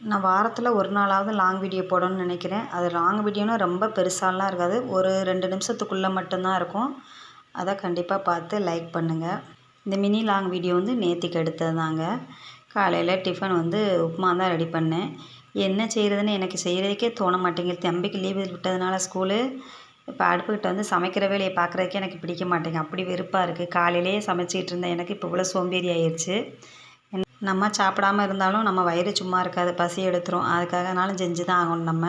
நான் வாரத்தில் ஒரு நாளாவது லாங் வீடியோ போடணும்னு நினைக்கிறேன். அது லாங் வீடியோனா ரொம்ப பெருசாலாம் இருக்காது. ஒரு ரெண்டு நிமிஷத்துக்குள்ளே மட்டும்தான் இருக்கும். அதை கண்டிப்பாக பார்த்து லைக் பண்ணுங்கள் இந்த மினி லாங் வீடியோ வந்து நேற்றுக்கு எடுத்தது தாங்க காலையில் டிஃபன் வந்து உப்புமா தான் ரெடி பண்ணேன். என்ன செய்கிறதுன்னு எனக்கு செய்கிறதுக்கே தோண மாட்டேங்குது. தம்பிக்கு லீவு விட்டதுனால ஸ்கூலு இப்போ அடுப்புக்கிட்ட வந்து சமைக்கிற வேலையை பார்க்குறதுக்கே எனக்கு பிடிக்க மாட்டேங்க அப்படி வெறுப்பாக இருக்குது காலையிலேயே சமைச்சிக்கிட்டு இருந்தேன். எனக்கு இப்போ இவ்வளோ சோம்பேறி ஆயிடுச்சு நம்ம சாப்பிடாம இருந்தாலும் நம்ம வயிறு சும்மா இருக்காது பசி எடுத்துரும். அதுக்காகனாலும் செஞ்சு தான் ஆகணும் நம்ம.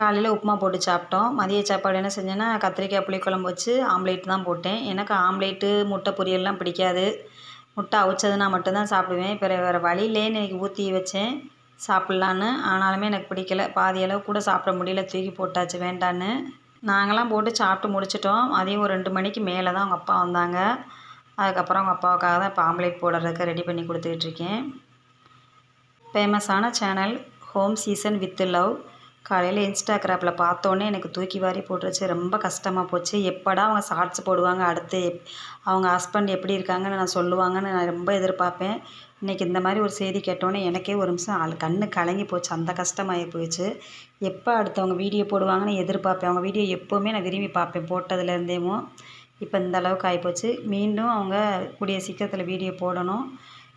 காலையில் உப்புமா போட்டு சாப்பிட்டோம். மதிய சாப்பாடு என்ன செஞ்சேன்னா கத்திரிக்காய் புளிக்குழம்பு வச்சு ஆம்லேட் தான் போட்டேன். எனக்கு ஆம்லேட்டு முட்டை பொரியல்லாம் பிடிக்காது. முட்டை அவிச்சதுனா மட்டும்தான் சாப்பிடுவேன். பிற வேறு வழியிலேன்னு இன்றைக்கி ஊற்றி வச்சேன். சாப்பிட்லான்னு. ஆனாலுமே எனக்கு பிடிக்கல. பாதி அளவு கூட சாப்பிட முடியல. தூக்கி போட்டாச்சு. வேண்டான்னு. நாங்களாம் போட்டு சாப்பிட்டு முடிச்சிட்டோம். அதையும் ஒரு ரெண்டு மணிக்கு மேலே தான் அவங்க அப்பா வந்தாங்க. அதுக்கப்புறம் அவங்க அப்பாவுக்காக தான் இப்போ ஆம்லேட் போடுறதுக்கு ரெடி பண்ணி கொடுத்துட்ருக்கேன் ஃபேமஸான channel home season with love காலையில் இன்ஸ்டாகிராமில் பார்த்தோன்னே எனக்கு தூக்கி வாரி போட்டுருச்சு. ரொம்ப கஷ்டமாக போச்சு. எப்படா அவங்க ஷார்ட்ஸ் போடுவாங்க அடுத்து அவங்க ஹஸ்பண்ட் எப்படி இருக்காங்கன்னு நான் சொல்லுவாங்கன்னு நான் ரொம்ப எதிர்பார்ப்பேன். இன்றைக்கி இந்த மாதிரி ஒரு செய்தி கேட்டோன்னே எனக்கே ஒரு நிமிஷம் ஆள் கண்ணு கலங்கி போச்சு. அந்த கஷ்டமாகி போயிடுச்சு. எப்போ அடுத்தவங்க வீடியோ போடுவாங்கன்னு எதிர்பார்ப்பேன். அவங்க வீடியோ எப்போவுமே நான் விரும்பி பார்ப்பேன். போட்டதுலேருந்தேவும் இப்போ இந்த அளவுக்கு ஆகிப்போச்சு மீண்டும் அவங்க கூடிய சீக்கிரத்தில் வீடியோ போடணும்.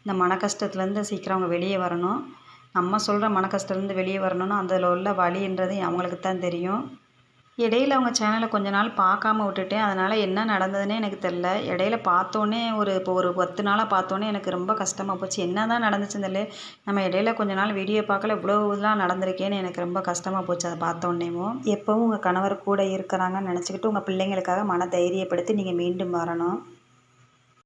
இந்த மன கஷ்டத்துலேருந்து சீக்கிரம் அவங்க வெளியே வரணும். நம்ம சொல்கிற மன கஷ்டத்துலேருந்து வெளியே வரணும்னா அதில் உள்ள வழின்றது அவங்களுக்கு தான் தெரியும். இடையில அவங்க சேனலை கொஞ்ச நாள் பார்க்காம விட்டுட்டேன். அதனால் என்ன நடந்ததுன்னே எனக்கு தெரில இடையில பார்த்தோன்னே ஒரு இப்போ ஒரு பத்து நாளாக பார்த்தோன்னே எனக்கு ரொம்ப கஷ்டமாக போச்சு. என்ன தான் நடந்துச்சுன்னு தெரியல. நம்ம இடையில கொஞ்ச நாள் வீடியோ பார்க்கல. இவ்வளோ இதெல்லாம் நடந்திருக்கேன்னு எனக்கு ரொம்ப கஷ்டமாக போச்சு அதை பார்த்தோன்னேவும். எப்போவும் உங்கள் கணவர் கூட இருக்கிறாங்கன்னு நினச்சிக்கிட்டு உங்கள் பிள்ளைங்களுக்காக மன தைரியப்படுத்தி நீங்கள் மீண்டும் வரணும்.